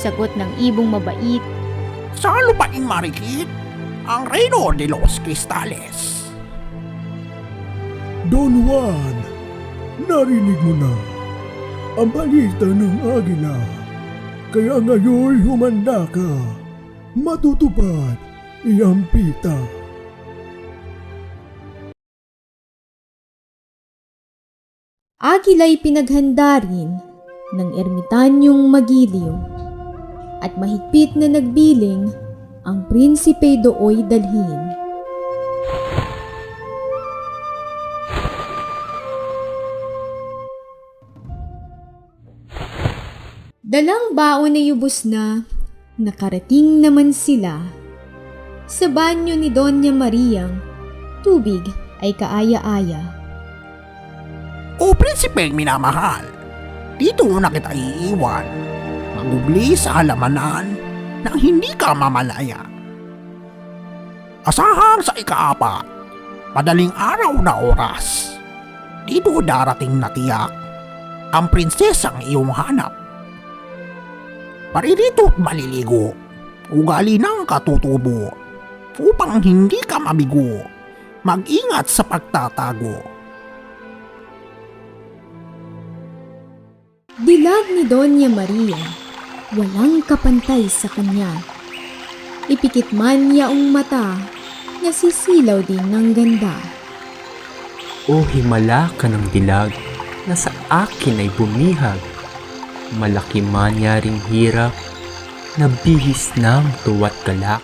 sagot ng ibong mabait. Sa lupaing marikit, ang Reino de los Cristales. Don Juan, narinig mo na ang balita ng agila. Kaya ngayon humanda ka. Matutupad iyang pita. Agila'y pinaghanda rin ng ermitanyong magiliw at mahigpit na nagbiling ang prinsipe dooy dalhin. Dalang baon na yubos na, nakarating naman sila. Sa banyo ni Doña Mariang, tubig ay kaaya-aya. O prinsipeng minamahal, dito na kita iiwan. Magubli sa halamanan nang hindi ka mamalaya. Asahang sa ikaapat, madaling araw na oras. Dito darating na tiyak ang prinsesang iyong hanap. Paririto't maliligo, ugali ng katutubo, upang hindi ka mabigo. Mag-ingat sa pagtatago. Dilag ni Doña Maria, walang kapantay sa kanya. Ipikit man yaong mata, nasisilaw din ng ganda. O himala ka ng dilag na sa akin ay bumihag. Malaki man yaring hirap, nabihis ng tuwa't galak.